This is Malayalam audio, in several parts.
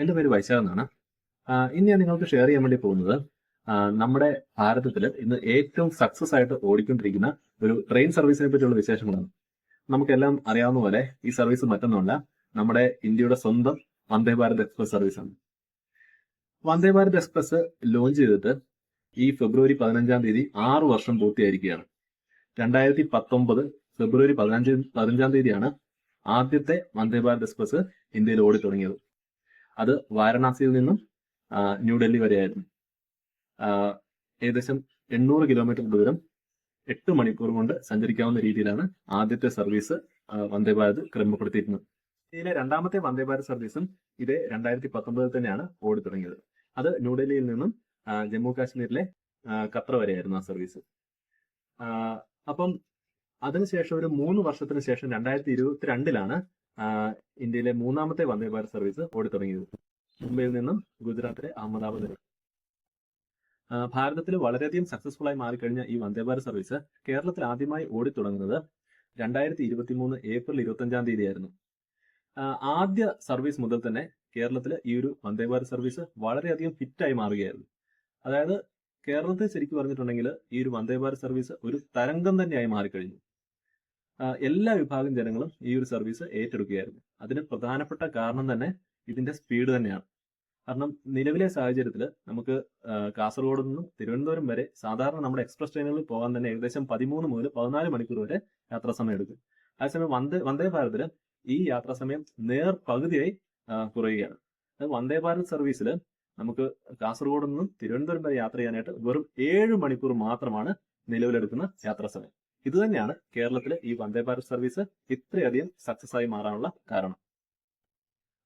എന്റെ പേര് വൈശാഖ് എന്നാണ്. ഇന്ന് ഞാൻ നിങ്ങൾക്ക് ഷെയർ ചെയ്യാൻ വേണ്ടി പോകുന്നത് നമ്മുടെ ഭാരതത്തിൽ ഇന്ന് ഏറ്റവും സക്സസ് ആയിട്ട് ഓടിക്കൊണ്ടിരിക്കുന്ന ഒരു ട്രെയിൻ സർവീസിനെ പറ്റിയുള്ള വിശേഷങ്ങളാണ്. നമുക്കെല്ലാം അറിയാവുന്ന പോലെ ഈ സർവീസ് മറ്റൊന്നുമല്ല നമ്മുടെ ഇന്ത്യയുടെ സ്വന്തം വന്ദേ ഭാരത് എക്സ്പ്രസ് സർവീസാണ് വന്ദേ ഭാരത് എക്സ്പ്രസ് ലോഞ്ച് ചെയ്തിട്ട് ഈ ഫെബ്രുവരി പതിനഞ്ചാം തീയതി ആറ് വർഷം പൂർത്തിയായിരിക്കുകയാണ്. രണ്ടായിരത്തി പത്തൊമ്പത് ഫെബ്രുവരി പതിനഞ്ച് പതിനഞ്ചാം തീയതിയാണ് ആദ്യത്തെ വന്ദേ ഭാരത് എക്സ്പ്രസ് ഇന്ത്യയിൽ ഓടി തുടങ്ങിയത് അത് വാരണാസിയിൽ നിന്നും ന്യൂഡൽഹി വരെയായിരുന്നു ഏകദേശം എണ്ണൂറ് കിലോമീറ്റർ ദൂരം എട്ട് മണിക്കൂർ കൊണ്ട് സഞ്ചരിക്കാവുന്ന രീതിയിലാണ് ആദ്യത്തെ സർവീസ് വന്ദേ ഭാരത് ക്രമപ്പെടുത്തിയിരുന്നത്. ഇതിലെ രണ്ടാമത്തെ വന്ദേ ഭാരത് സർവീസും ഇതേ രണ്ടായിരത്തി പത്തൊമ്പതിൽ തന്നെയാണ് ഓടി തുടങ്ങിയത്. അത് ന്യൂഡൽഹിയിൽ നിന്നും ജമ്മു കാശ്മീരിലെ ഖത്ര വരെയായിരുന്നു ആ സർവീസ്. അപ്പം അതിനുശേഷം ഒരു മൂന്ന് വർഷത്തിന് ശേഷം രണ്ടായിരത്തി ഇരുപത്തിരണ്ടിലാണ് ഇന്ത്യയിലെ മൂന്നാമത്തെ വന്ദേ ഭാരത് സർവീസ് ഓടിത്തുടങ്ങിയത് മുംബൈയിൽ നിന്നും ഗുജറാത്തിലെ അഹമ്മദാബാദ് വരെ ഭാരതത്തിൽ വളരെയധികം സക്സസ്ഫുൾ ആയി മാറിക്കഴിഞ്ഞ ഈ വന്ദേ ഭാരത് സർവീസ് കേരളത്തിൽ ആദ്യമായി ഓടിത്തുടങ്ങുന്നത് രണ്ടായിരത്തി ഇരുപത്തി മൂന്ന് ഏപ്രിൽ ഇരുപത്തി അഞ്ചാം തീയതിയായിരുന്നു ആദ്യ സർവീസ് മുതൽ തന്നെ കേരളത്തിൽ ഈ ഒരു വന്ദേ ഭാരത് സർവീസ് വളരെയധികം ഫിറ്റായി മാറുകയായിരുന്നു. അതായത് കേരളത്തെ ശരിക്കും പറഞ്ഞിട്ടുണ്ടെങ്കിൽ ഈ ഒരു വന്ദേ ഭാരത് സർവീസ് ഒരു തരംഗം തന്നെയായി മാറിക്കഴിഞ്ഞു. എല്ലാ വിഭാഗം ജനങ്ങളും ഈ ഒരു സർവീസ് ഏറ്റെടുക്കുകയായിരുന്നു. അതിന് പ്രധാനപ്പെട്ട കാരണം തന്നെ ഇതിന്റെ സ്പീഡ് തന്നെയാണ്. കാരണം നിലവിലെ സാഹചര്യത്തിൽ നമുക്ക് കാസർഗോഡ് നിന്നും തിരുവനന്തപുരം വരെ സാധാരണ നമ്മുടെ എക്സ്പ്രസ് ട്രെയിനുകളിൽ പോകാൻ തന്നെ ഏകദേശം പതിമൂന്ന് മുതൽ പതിനാല് മണിക്കൂർ വരെ യാത്രാ സമയം എടുക്കും. അതേസമയം വന്ദേ വന്ദേ ഭാരതിൽ ഈ യാത്രാ സമയം നേർ പകുതിയായി കുറയുകയാണ്. വന്ദേ ഭാരത് സർവീസിൽ നമുക്ക് കാസർഗോഡ് നിന്നും തിരുവനന്തപുരം വരെ യാത്ര ചെയ്യാനായിട്ട് വെറും ഏഴ് മണിക്കൂർ മാത്രമാണ് നിലവിലെടുക്കുന്ന യാത്രാ സമയം. ഇത് തന്നെയാണ് കേരളത്തിലെ ഈ വന്ദേ ഭാരത് സർവീസ് ഇത്രയധികം സക്സസ് ആയി മാറാനുള്ള കാരണം.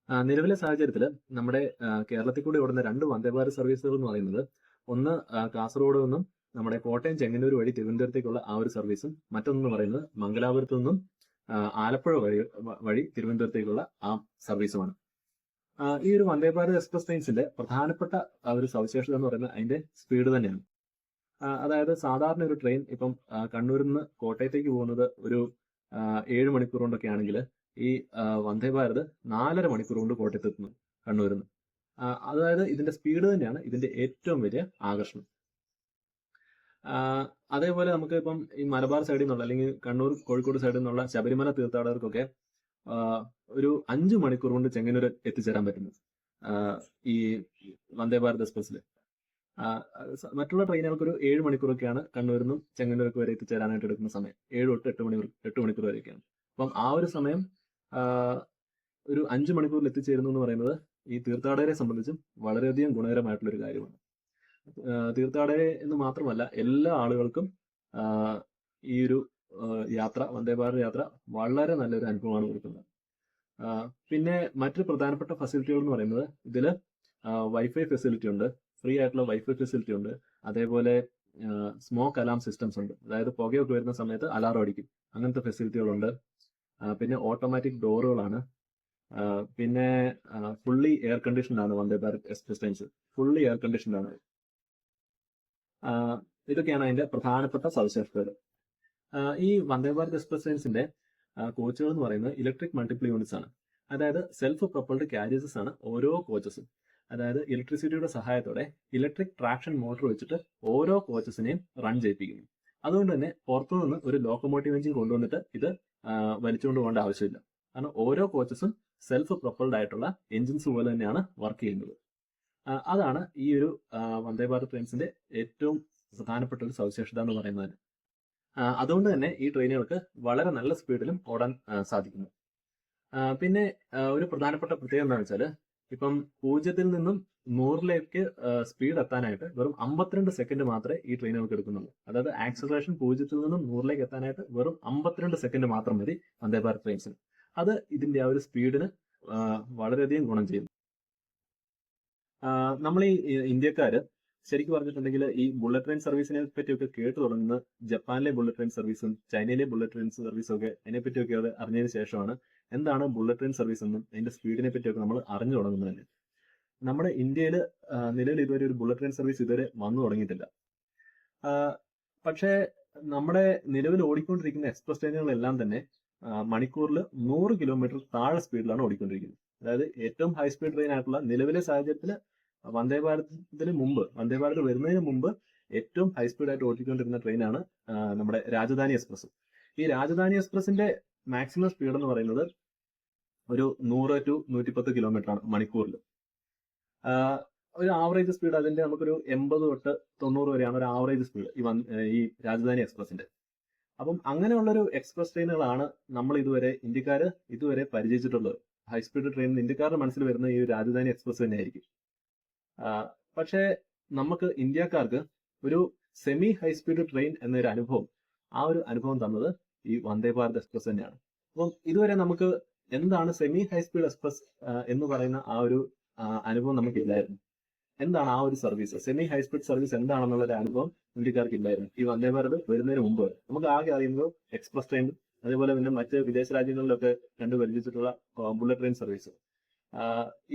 നിലവിലെ സാഹചര്യത്തിൽ നമ്മുടെ കേരളത്തിൽ കൂടി ഓടുന്ന രണ്ട് വന്ദേ ഭാരത് സർവീസുകൾ എന്ന് പറയുന്നത് ഒന്ന് കാസർഗോഡ് നിന്നും നമ്മുടെ കോട്ടയം ചെങ്ങന്നൂർ വഴി തിരുവനന്തപുരത്തേക്കുള്ള ആ ഒരു സർവീസും മറ്റൊന്ന് പറയുന്നത് മംഗലാപുരത്ത് നിന്നും ആലപ്പുഴ വഴി വഴി തിരുവനന്തപുരത്തേക്കുള്ള ആ സർവീസുമാണ്. ഈ ഒരു വന്ദേ ഭാരത് എക്സ്പ്രസ് ട്രെയിൻസിന്റെ പ്രധാനപ്പെട്ട ഒരു സവിശേഷത എന്ന് പറയുന്നത് അതിന്റെ സ്പീഡ് തന്നെയാണ്. അതായത് സാധാരണ ഒരു ട്രെയിൻ ഇപ്പം കണ്ണൂരിൽ നിന്ന് കോട്ടയത്തേക്ക് പോകുന്നത് ഒരു ഏഴ് മണിക്കൂർ കൊണ്ടൊക്കെ ആണെങ്കിൽ ഈ വന്ദേ ഭാരത് നാലര മണിക്കൂർ കൊണ്ട് കോട്ടയത്ത് എത്തുന്നു കണ്ണൂരിൽ നിന്ന് അതായത് ഇതിന്റെ സ്പീഡ് തന്നെയാണ് ഇതിന്റെ ഏറ്റവും വലിയ ആകർഷണം. അതേപോലെ നമുക്ക് ഇപ്പം ഈ മലബാർ സൈഡിൽ നിന്നുള്ള അല്ലെങ്കിൽ കണ്ണൂർ കോഴിക്കോട് സൈഡിൽ നിന്നുള്ള ശബരിമല തീർത്ഥാടകർക്കൊക്കെ ഒരു അഞ്ചു മണിക്കൂർ കൊണ്ട് ചെങ്ങന്നൂർ എത്തിച്ചേരാൻ പറ്റുന്നു. ഈ വന്ദേ ഭാരത് എക്സ്പ്രസ്സിൽ മറ്റുള്ള ട്രെയിനുകൾക്ക് ഒരു ഏഴ് മണിക്കൂറൊക്കെയാണ് കണ്ണൂരിൽ നിന്നും ചെങ്ങന്നൂർക്ക് വരെ എത്തിച്ചേരാനായിട്ട് എടുക്കുന്ന സമയം. ഏഴ് തൊട്ട് എട്ട് മണിക്കൂർ എട്ട് മണിക്കൂർ വരെയൊക്കെയാണ്. അപ്പം ആ ഒരു സമയം ഒരു അഞ്ച് മണിക്കൂറിൽ എത്തിച്ചേരുന്നു എന്ന് പറയുന്നത് ഈ തീർത്ഥാടകരെ സംബന്ധിച്ചും വളരെയധികം ഗുണകരമായിട്ടുള്ള ഒരു കാര്യമാണ്. തീർത്ഥാടകരെ എന്ന് മാത്രമല്ല എല്ലാ ആളുകൾക്കും ഈ ഒരു യാത്ര വന്ദേ ഭാരത് യാത്ര വളരെ നല്ലൊരു അനുഭവമാണ് കൊടുക്കുന്നത്. പിന്നെ മറ്റൊരു പ്രധാനപ്പെട്ട ഫെസിലിറ്റികൾ എന്ന് പറയുന്നത് ഇതിൽ വൈഫൈ ഫെസിലിറ്റി ഉണ്ട്. ഫ്രീ ആയിട്ടുള്ള വൈഫൈ ഫെസിലിറ്റി ഉണ്ട്. അതേപോലെ സ്മോക്ക് അലാം സിസ്റ്റംസ് ഉണ്ട്. അതായത് പുകയൊക്കെ വരുന്ന സമയത്ത് അലാറം അടിക്കും. അങ്ങനത്തെ ഫെസിലിറ്റികളുണ്ട്. പിന്നെ ഓട്ടോമാറ്റിക് ഡോറുകളാണ് പിന്നെ ഫുള്ളി എയർ കണ്ടീഷൻ ആണ് Vande Bharat express trains fully air condition ആണ് ഇതൊക്കെയാണ് അതിന്റെ പ്രധാനപ്പെട്ട സവിശേഷതകൾ. ഈ വന്ദേ ഭാരത് എക്സ്പ്രസ് ട്രെയിൻസിന്റെ കോച്ചുകൾ എന്ന് പറയുന്നത് ഇലക്ട്രിക് മൾട്ടിപ്പിൾ യൂണിറ്റ്സ് ആണ്. അതായത് സെൽഫ് പ്രൊപ്പൾഡ് കാരിയസസ് ആണ് ഓരോ കോച്ചസും അതായത് ഇലക്ട്രിസിറ്റിയുടെ സഹായത്തോടെ ഇലക്ട്രിക് ട്രാക്ഷൻ മോട്ടോർ വെച്ചിട്ട് ഓരോ കോച്ചസിനെയും റൺ ചെയ്യിപ്പിക്കുന്നു. അതുകൊണ്ട് തന്നെ പുറത്തുനിന്ന് ഒരു ലോക്കോമോട്ടീവ് എഞ്ചിൻ കൊണ്ടുവന്നിട്ട് ഇത് വലിച്ചുകൊണ്ട് പോകേണ്ട ആവശ്യമില്ല. കാരണം ഓരോ കോച്ചസും സെൽഫ് പ്രൊപ്പൽഡ് ആയിട്ടുള്ള എഞ്ചിൻസ് പോലെ തന്നെയാണ് വർക്ക് ചെയ്യുന്നത്. അതാണ് ഈ ഒരു വന്ദേ ഭാരത് ട്രെയിൻസിന്റെ ഏറ്റവും പ്രധാനപ്പെട്ട ഒരു സവിശേഷത എന്ന് പറയുന്നത്. അതുകൊണ്ട് തന്നെ ഈ ട്രെയിനുകൾക്ക് വളരെ നല്ല സ്പീഡിലും ഓടാൻ സാധിക്കുന്നു. പിന്നെ ഒരു പ്രധാനപ്പെട്ട പ്രത്യേകത എന്താണെന്ന് വെച്ചാൽ ഇപ്പം പൂജ്യത്തിൽ നിന്നും നൂറിലേക്ക് സ്പീഡ് എത്താനായിട്ട് വെറും അമ്പത്തിരണ്ട് സെക്കൻഡ് മാത്രമേ ഈ ട്രെയിനുകൾക്ക് എടുക്കുന്നുള്ളൂ. അതായത് ആക്സലറേഷൻ പൂജ്യത്തിൽ നിന്നും നൂറിലേക്ക് എത്താനായിട്ട് വെറും അമ്പത്തിരണ്ട് സെക്കൻഡ് മാത്രം മതി വന്ദേ ഭാരത് ട്രെയിൻസിന് അത് ഇതിന്റെ ആ ഒരു സ്പീഡിന് വളരെയധികം ഗുണം ചെയ്യുന്നു. നമ്മൾ ഈ ഇന്ത്യക്കാര് ശരിക്കും പറഞ്ഞിട്ടുണ്ടെങ്കിൽ ഈ ബുള്ളറ്റ് ട്രെയിൻ സർവീസിനെ പറ്റിയൊക്കെ കേട്ടു തുടങ്ങുന്നത് ജപ്പാനിലെ ബുള്ളറ്റ് ട്രെയിൻ സർവീസും ചൈനയിലെ ബുള്ളറ്റ് ട്രെയിൻ സർവീസും ഒക്കെ അതിനെ പറ്റിയൊക്കെ അത് അറിഞ്ഞതിന് ശേഷമാണ് എന്താണ് ബുള്ളറ്റ് ട്രെയിൻ സർവീസ് എന്നും അതിന്റെ സ്പീഡിനെ പറ്റിയൊക്കെ നമ്മൾ അറിഞ്ഞു തുടങ്ങുന്നത് തന്നെ. നമ്മുടെ ഇന്ത്യയിൽ നിലവിൽ ഇതുവരെ ഒരു ബുള്ളറ്റ് ട്രെയിൻ സർവീസ് ഇതുവരെ വന്നു തുടങ്ങിയിട്ടില്ല. പക്ഷേ നമ്മുടെ നിലവിൽ ഓടിക്കൊണ്ടിരിക്കുന്ന എക്സ്പ്രസ് ട്രെയിനുകളെല്ലാം തന്നെ മണിക്കൂറിൽ നൂറ് കിലോമീറ്റർ താഴെ സ്പീഡിലാണ് ഓടിക്കൊണ്ടിരിക്കുന്നത്. അതായത് ഏറ്റവും ഹൈ സ്പീഡ് ട്രെയിൻ ആയിട്ടുള്ള നിലവിലെ സാഹചര്യത്തിൽ വന്ദേ ഭാരതത്തിന് മുമ്പ് വന്ദേ ഭാരത് വരുന്നതിന് മുമ്പ് ഏറ്റവും ഹൈ സ്പീഡ് ആയിട്ട് ഓടിക്കൊണ്ടിരുന്ന ട്രെയിനാണ് നമ്മുടെ രാജധാനി എക്സ്പ്രസ് ഈ രാജധാനി എക്സ്പ്രസിന്റെ മാക്സിമം സ്പീഡ് എന്ന് പറയുന്നത് ഒരു നൂറ് ടു നൂറ്റിപ്പത്ത് കിലോമീറ്റർ ആണ് മണിക്കൂറിൽ. ഒരു ആവറേജ് സ്പീഡ് അതിന്റെ നമുക്കൊരു എൺപത് തൊട്ട് തൊണ്ണൂറ് വരെയാണ് ഒരു ആവറേജ് സ്പീഡ് ഈ ഈ രാജധാനി എക്സ്പ്രസിന്റെ അപ്പം അങ്ങനെയുള്ളൊരു എക്സ്പ്രസ് ട്രെയിനുകളാണ് നമ്മൾ ഇതുവരെ ഇന്ത്യക്കാര് ഇതുവരെ പരിചയിച്ചിട്ടുള്ളത്. ഹൈ സ്പീഡ് ട്രെയിൻ ഇന്ത്യക്കാരുടെ മനസ്സിൽ വരുന്ന ഈ രാജധാനി എക്സ്പ്രസ് തന്നെയായിരിക്കും. പക്ഷേ നമുക്ക് ഇന്ത്യക്കാർക്ക് ഒരു സെമി ഹൈ സ്പീഡ് ട്രെയിൻ എന്നൊരു അനുഭവം ആ ഒരു അനുഭവം തന്നത് ഈ വന്ദേ ഭാരത് എക്സ്പ്രസ് തന്നെയാണ്. അപ്പം ഇതുവരെ നമുക്ക് എന്താണ് സെമി ഹൈ സ്പീഡ് എക്സ്പ്രസ് എന്ന് പറയുന്ന ആ ഒരു അനുഭവം നമുക്കില്ലായിരുന്നു. എന്താണ് ആ ഒരു service semi high speed service എന്താണെന്നുള്ള ഒരു അനുഭവം ഇന്ത്യക്കാർക്ക് ഇല്ലായിരുന്നു ഈ വന്ദേ ഭാരത് വരുന്നതിന് മുമ്പ്. നമുക്ക് ആകെ അറിയുമ്പോൾ എക്സ്പ്രസ് ട്രെയിൻ അതേപോലെ പിന്നെ മറ്റ് വിദേശ രാജ്യങ്ങളിലൊക്കെ കണ്ടു പരിചയിച്ചിട്ടുള്ള ബുള്ളറ്റ് ട്രെയിൻ സർവീസ്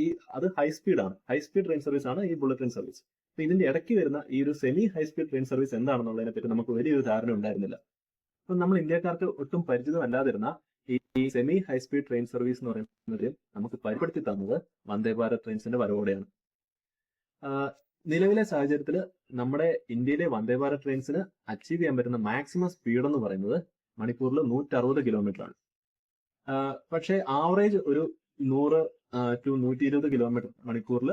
ഈ അത് ഹൈ സ്പീഡാണ് ഹൈ സ്പീഡ് ട്രെയിൻ സർവീസ് ആണ് ഈ ബുള്ളറ്റ് ട്രെയിൻ സർവീസ് അപ്പൊ ഇതിന്റെ ഇടയ്ക്ക് വരുന്ന ഈ ഒരു semi high speed train service എന്താണെന്നുള്ളതിനെ പറ്റി നമുക്ക് വലിയൊരു ധാരണ ഉണ്ടായിരുന്നില്ല. അപ്പൊ നമ്മൾ ഇന്ത്യക്കാർക്ക് ഒട്ടും പരിചിതമല്ലാതിരുന്ന ഈ semi high speed train service എന്ന് പറയുന്നത് നമുക്ക് പരിപ്പെടുത്തി തന്നത് വന്ദേ ഭാരത് ട്രെയിൻസിന്റെ വരവോടെയാണ്. നിലവിലെ സാഹചര്യത്തിൽ നമ്മുടെ ഇന്ത്യയിലെ വന്ദേ ഭാരത് ട്രെയിൻസിന് അച്ചീവ് ചെയ്യാൻ പറ്റുന്ന മാക്സിമം സ്പീഡ് എന്ന് പറയുന്നത് മണിക്കൂറിൽ നൂറ്ററുപത് കിലോമീറ്റർ ആണ്. പക്ഷേ ആവറേജ് ഒരു നൂറ് ടു നൂറ്റി ഇരുപത് കിലോമീറ്റർ മണിക്കൂറിൽ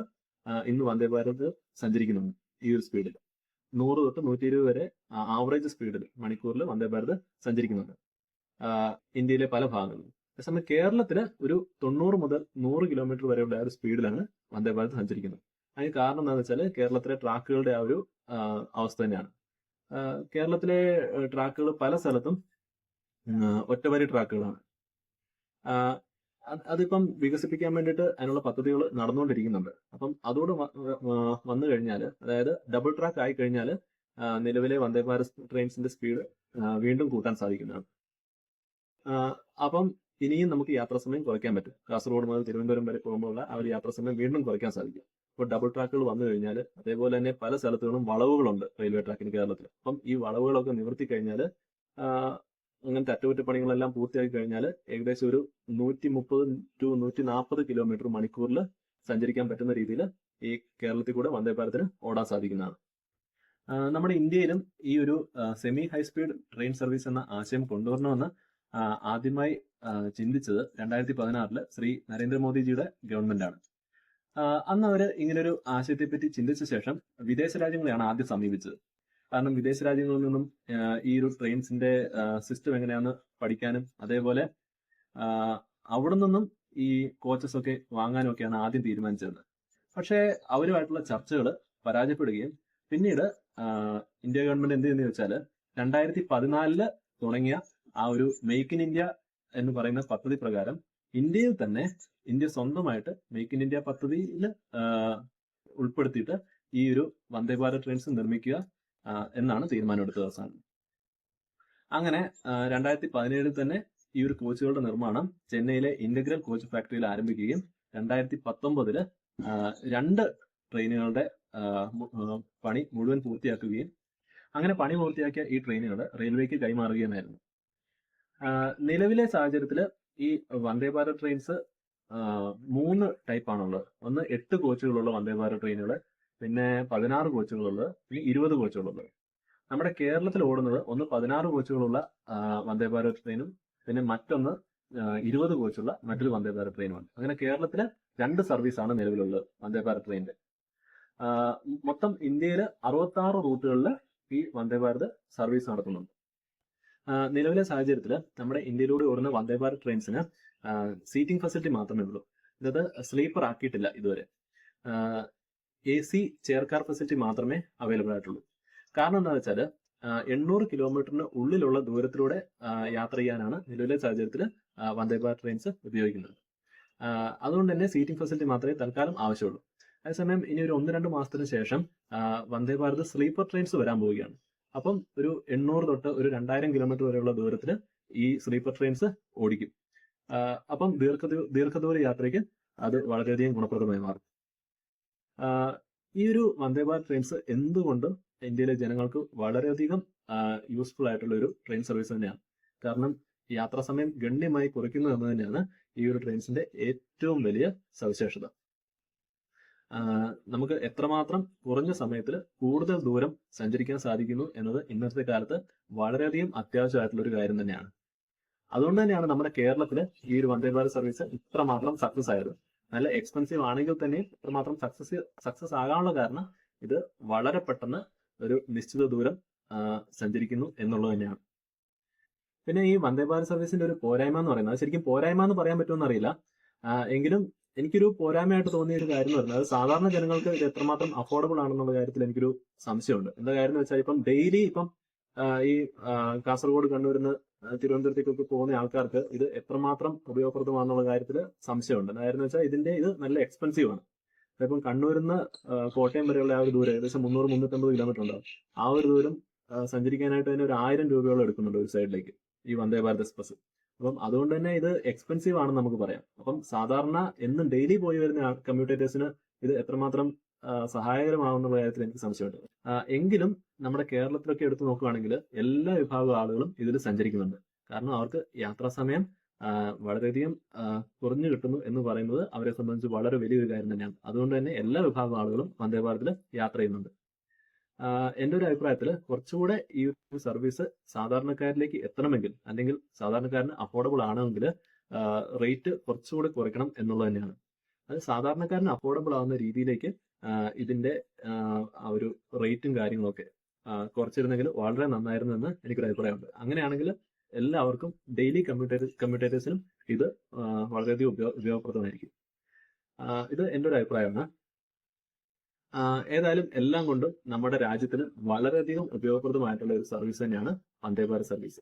ഇന്ന് വന്ദേ ഭാരത് സഞ്ചരിക്കുന്നുണ്ട് ഈ ഒരു സ്പീഡിൽ. നൂറ് തൊട്ട് നൂറ്റി ഇരുപത് വരെ ആവറേജ് സ്പീഡിൽ മണിക്കൂറിൽ വന്ദേ ഭാരത് സഞ്ചരിക്കുന്നുണ്ട്. ഇന്ത്യയിലെ പല ഭാഗങ്ങളിലും അതേസമയം കേരളത്തിന് ഒരു തൊണ്ണൂറ് മുതൽ നൂറ് കിലോമീറ്റർ വരെയുള്ള ആ ഒരു സ്പീഡിലാണ് വന്ദേ ഭാരത് സഞ്ചരിക്കുന്നത്. അതിന് കാരണം എന്താണെന്ന് വെച്ചാൽ കേരളത്തിലെ ട്രാക്കുകളുടെ ആ ഒരു അവസ്ഥ തന്നെയാണ്. കേരളത്തിലെ ട്രാക്കുകൾ പല സ്ഥലത്തും ഒറ്റവരി ട്രാക്കുകളാണ്. അതിപ്പം വികസിപ്പിക്കാൻ വേണ്ടിയിട്ട് അതിനുള്ള പദ്ധതികൾ നടന്നുകൊണ്ടിരിക്കുന്നുണ്ട്. അപ്പം അതോട് വന്നു കഴിഞ്ഞാൽ അതായത് ഡബിൾ ട്രാക്ക് ആയി കഴിഞ്ഞാൽ നിലവിലെ വന്ദേ ഭാരത് ട്രെയിൻസിന്റെ സ്പീഡ് വീണ്ടും കൂട്ടാൻ സാധിക്കുന്നതാണ്. അപ്പം ഇനിയും നമുക്ക് യാത്രാ സമയം കുറയ്ക്കാൻ പറ്റും. കാസർഗോഡ് മുതൽ തിരുവനന്തപുരം വരെ പോകുമ്പോഴുള്ള ആ ഒരു യാത്രാ സമയം വീണ്ടും കുറയ്ക്കാൻ സാധിക്കും. ഇപ്പോൾ ഡബിൾ ട്രാക്കുകൾ വന്നു കഴിഞ്ഞാൽ അതേപോലെ തന്നെ പല സ്ഥലത്തുകളും വളവുകളുണ്ട് റെയിൽവേ ട്രാക്കിന് കേരളത്തിൽ അപ്പം ഈ വളവുകളൊക്കെ നിവർത്തി കഴിഞ്ഞാൽ അങ്ങനത്തെ അറ്റകുറ്റപ്പണികളെല്ലാം പൂർത്തിയാക്കി കഴിഞ്ഞാൽ ഏകദേശം ഒരു നൂറ്റി മുപ്പത് ടു നൂറ്റി നാൽപ്പത് കിലോമീറ്റർ മണിക്കൂറിൽ സഞ്ചരിക്കാൻ പറ്റുന്ന രീതിയിൽ ഈ കേരളത്തിൽ കൂടെ വന്ദേ ഭാരതിന് ഓടാൻ സാധിക്കുന്നതാണ്. നമ്മുടെ ഇന്ത്യയിലും ഈ ഒരു semi high speed train service എന്ന ആശയം കൊണ്ടുവരണമെന്ന് ആദ്യമായി ചിന്തിച്ചത് രണ്ടായിരത്തി പതിനാറിൽ ശ്രീ നരേന്ദ്രമോദിജിയുടെ ഗവൺമെന്റാണ്. അന്ന് അവർ ഇങ്ങനൊരു ആശയത്തെപ്പറ്റി ചിന്തിച്ച ശേഷം വിദേശ രാജ്യങ്ങളെയാണ് ആദ്യം സമീപിച്ചത്. കാരണം വിദേശ രാജ്യങ്ങളിൽ നിന്നും ഈ ഒരു ട്രെയിൻസിന്റെ സിസ്റ്റം എങ്ങനെയാന്ന് പഠിക്കാനും അതേപോലെ അവിടെ നിന്നും ഈ കോച്ചസ് ഒക്കെ വാങ്ങാനും ഒക്കെയാണ് ആദ്യം തീരുമാനിച്ചത്. പക്ഷേ അവരുമായിട്ടുള്ള ചർച്ചകൾ പരാജയപ്പെടുകയും പിന്നീട് ഇന്ത്യ ഗവൺമെന്റ് എന്ത് ചെയ്യുന്ന വെച്ചാൽ രണ്ടായിരത്തി പതിനാലിൽ തുടങ്ങിയ ആ ഒരു മേക്ക് ഇൻ ഇന്ത്യ എന്ന് പറയുന്ന പദ്ധതി പ്രകാരം ഇന്ത്യയിൽ തന്നെ ഇന്ത്യ സ്വന്തമായിട്ട് മേക്ക് ഇൻ ഇന്ത്യ പദ്ധതിയിൽ ഉൾപ്പെടുത്തിയിട്ട് ഈ ഒരു വന്ദേ ഭാരത് ട്രെയിൻസ് നിർമ്മിക്കുക എന്നാണ് തീരുമാനമെടുത്തത് അവസാനം. അങ്ങനെ രണ്ടായിരത്തി പതിനേഴിൽ തന്നെ ഈ ഒരു കോച്ചുകളുടെ നിർമ്മാണം ചെന്നൈയിലെ ഇന്റഗ്രൽ കോച്ച് ഫാക്ടറിയിൽ ആരംഭിക്കുകയും രണ്ടായിരത്തി പത്തൊമ്പതിൽ രണ്ട് ട്രെയിനുകളുടെ പണി മുഴുവൻ പൂർത്തിയാക്കുകയും അങ്ങനെ പണി പൂർത്തിയാക്കിയ ഈ ട്രെയിനുകൾ റെയിൽവേക്ക് കൈമാറുകയുമായിരുന്നു. നിലവിലെ സാഹചര്യത്തിൽ ഈ വന്ദേ ഭാരത് ട്രെയിൻസ് മൂന്ന് ടൈപ്പാണുള്ളത്. ഒന്ന് എട്ട് കോച്ചുകളുള്ള വന്ദേ ഭാരത് ട്രെയിനുകൾ പിന്നെ പതിനാറ് കോച്ചുകളുള്ളത് പിന്നെ ഇരുപത് കോച്ചുകളുള്ളത്. നമ്മുടെ കേരളത്തിൽ ഓടുന്നത് ഒന്ന് പതിനാറ് കോച്ചുകളുള്ള വന്ദേ ഭാരത് ട്രെയിനും പിന്നെ മറ്റൊന്ന് ഇരുപത് കോച്ചുള്ള മറ്റൊരു വന്ദേ ഭാരത് ട്രെയിനുമാണ്. അങ്ങനെ കേരളത്തിലെ രണ്ട് സർവീസാണ് നിലവിലുള്ളത് വന്ദേ ഭാരത് ട്രെയിനിന്റെ. മൊത്തം ഇന്ത്യയിൽ അറുപത്തി ആറ് റൂട്ടുകളിൽ ഈ വന്ദേ ഭാരത് സർവീസ് നടത്തുന്നുണ്ട്. നിലവിലെ സാഹചര്യത്തിൽ നമ്മുടെ ഇന്ത്യയിലൂടെ ഓടുന്ന വന്ദേ ഭാരത് ട്രെയിൻസിന് സീറ്റിംഗ് ഫെസിലിറ്റി മാത്രമേ ഉള്ളൂ. ഇത് സ്ലീപ്പർ ആക്കിയിട്ടില്ല ഇതുവരെ. A C chair car facility മാത്രമേ അവൈലബിൾ ആയിട്ടുള്ളൂ. കാരണം എന്താണെന്ന് വെച്ചാൽ എണ്ണൂറ് കിലോമീറ്ററിന് ഉള്ളിലുള്ള ദൂരത്തിലൂടെ യാത്ര ചെയ്യാനാണ് നിലവിലെ സാഹചര്യത്തിൽ വന്ദേ ഭാരത് ട്രെയിൻസ് ഉപയോഗിക്കുന്നത്. അതുകൊണ്ട് തന്നെ സീറ്റിംഗ് ഫെസിലിറ്റി മാത്രമേ തൽക്കാലം ആവശ്യമുള്ളൂ. അതേസമയം ഇനി ഒരു ഒന്ന് രണ്ട് മാസത്തിന് ശേഷം വന്ദേ ഭാരത് സ്ലീപ്പർ ട്രെയിൻസ് വരാൻ പോവുകയാണ്. അപ്പം ഒരു എണ്ണൂറ് തൊട്ട് ഒരു രണ്ടായിരം കിലോമീറ്റർ വരെയുള്ള ദൂരത്തിൽ ഈ സ്ലീപ്പർ ട്രെയിൻസ് ഓടിക്കും. അപ്പം ദീർഘ ദീർഘദൂര യാത്രയ്ക്ക് അത് വളരെയധികം ഗുണപ്രദമായി മാറും. ഈ ഒരു വന്ദേ ഭാരത് ട്രെയിൻസ് എന്തുകൊണ്ട് ഇന്ത്യയിലെ ജനങ്ങൾക്ക് വളരെയധികം യൂസ്ഫുൾ ആയിട്ടുള്ള ഒരു ട്രെയിൻ സർവീസ് തന്നെയാണ്? കാരണം യാത്രാ സമയം ഗണ്യമായി കുറയ്ക്കുന്നു എന്ന് തന്നെയാണ് ഈ ഒരു ട്രെയിൻസിന്റെ ഏറ്റവും വലിയ സവിശേഷത. നമുക്ക് എത്രമാത്രം കുറഞ്ഞ സമയത്തിൽ കൂടുതൽ ദൂരം സഞ്ചരിക്കാൻ സാധിക്കുന്നു എന്നത് ഇന്നത്തെ കാലത്ത് വളരെയധികം അത്യാവശ്യമായിട്ടുള്ള ഒരു കാര്യം തന്നെയാണ്. അതുകൊണ്ട് തന്നെയാണ് നമ്മുടെ കേരളത്തിൽ ഈ ഒരു വന്ദേ ഭാരത് സർവീസ് ഇത്രമാത്രം സക്സസ് ആയത്. നല്ല എക്സ്പെൻസീവ് ആണെങ്കിൽ തന്നെ അത്രമാത്രം സക്സസ് സക്സസ് ആകാനുള്ള കാരണം ഇത് വളരെ പെട്ടെന്ന് ഒരു നിശ്ചിത ദൂരം സഞ്ചരിക്കുന്നു എന്നുള്ളത് തന്നെയാണ്. പിന്നെ ഈ വന്ദേ ഭാരത് സർവീസിന്റെ ഒരു പോരായ്മ എന്ന് പറയുന്നത് ശരിക്കും പോരായ്മ എന്ന് പറയാൻ പറ്റുമെന്ന് അറിയില്ല എങ്കിലും എനിക്കൊരു പോരായ്മയായിട്ട് തോന്നിയ ഒരു കാര്യം എന്ന് പറയുന്നത് സാധാരണ ജനങ്ങൾക്ക് ഇത് എത്രമാത്രം അഫോർഡബിൾ ആണെന്നുള്ള കാര്യത്തിൽ എനിക്കൊരു സംശയമുണ്ട്. എന്താ കാര്യം എന്ന് വെച്ചാൽ ഇപ്പം ഡെയിലി ഇപ്പം ഈ കാസർഗോഡ് കണ്ണൂരിൽ ആ, തിരുവനന്തപുരത്തേക്കൊക്കെ പോകുന്ന ആൾക്കാർക്ക് ഇത് എത്രമാത്രം ഉപയോഗപ്രദമാണെന്നുള്ള കാര്യത്തിൽ സംശയമുണ്ട്. കാര്യം എന്ന് വെച്ചാൽ ഇതിന്റെ ഇത് നല്ല എക്സ്പെൻസീവ് ആണ്. ഇപ്പം കണ്ണൂരിൽ നിന്ന് കോട്ടയം വരെയുള്ള ആ ഒരു ദൂരം ഏകദേശം മുന്നൂറ് മുന്നൂറ്റമ്പത് കിലോമീറ്റർ ഉണ്ടാവും ആ ഒരു ദൂരം സഞ്ചരിക്കാനായിട്ട് തന്നെ ഒരു ആയിരം രൂപയോളം എടുക്കുന്നുണ്ട് ഒരു സൈഡിലേക്ക് ഈ വന്ദേ ഭാരത് എക്സ്പ്രസ്. അപ്പം അതുകൊണ്ട് തന്നെ ഇത് എക്സ്പെൻസീവ് ആണെന്ന് നമുക്ക് പറയാം. അപ്പം സാധാരണ എന്നും ഡെയിലി പോയി വരുന്ന കമ്മ്യൂട്ടേറ്റേഴ്സിന് ഇത് എത്രമാത്രം ആ, സഹായകരമാവുന്നുള്ള കാര്യത്തിൽ എനിക്ക് സംശയമുണ്ട്. എങ്കിലും നമ്മുടെ കേരളത്തിലൊക്കെ എടുത്തു നോക്കുകയാണെങ്കിൽ എല്ലാ വിഭാഗം ആളുകളും ഇതിൽ സഞ്ചരിക്കുന്നുണ്ട്. കാരണം അവർക്ക് യാത്രാ സമയം വളരെയധികം കുറഞ്ഞു കിട്ടുന്നു എന്ന് പറയുന്നത് അവരെ സംബന്ധിച്ച് വളരെ വലിയൊരു കാര്യം തന്നെയാണ്. അതുകൊണ്ട് തന്നെ എല്ലാ വിഭാഗം ആളുകളും വന്ദേ ഭാരതിൽ യാത്ര ചെയ്യുന്നുണ്ട്. എന്റെ ഒരു അഭിപ്രായത്തിൽ കുറച്ചുകൂടെ ഈ ഒരു സർവീസ് സാധാരണക്കാരിലേക്ക് എത്തണമെങ്കിൽ അല്ലെങ്കിൽ സാധാരണക്കാരന് അഫോർഡബിൾ ആണെങ്കിൽ റേറ്റ് കുറച്ചുകൂടെ കുറയ്ക്കണം എന്നുള്ളത് തന്നെയാണ്. അത് സാധാരണക്കാരന് അഫോർഡബിൾ ആവുന്ന രീതിയിലേക്ക് ഇതിന്റെ ആ, ഒരു റേറ്റും കാര്യങ്ങളൊക്കെ കുറച്ചിരുന്നെങ്കിൽ വളരെ നന്നായിരുന്നു എന്ന് എനിക്കൊരു അഭിപ്രായമുണ്ട്. അങ്ങനെയാണെങ്കിൽ എല്ലാവർക്കും ഡെയിലി കമ്പ്യൂട്ടേറ്റ കമ്പ്യൂട്ടേറ്റേഴ്സിനും ഇത് വളരെയധികം ഉപയോഗ ഉപയോഗപ്രദമായിരിക്കും. ഇത് എന്റെ ഒരു അഭിപ്രായമാണ് ഏതായാലും എല്ലാം കൊണ്ടും നമ്മുടെ രാജ്യത്തിന് വളരെയധികം ഉപയോഗപ്രദമായിട്ടുള്ള ഒരു സർവീസ് തന്നെയാണ് വന്ദേ ഭാരത് സർവീസ്.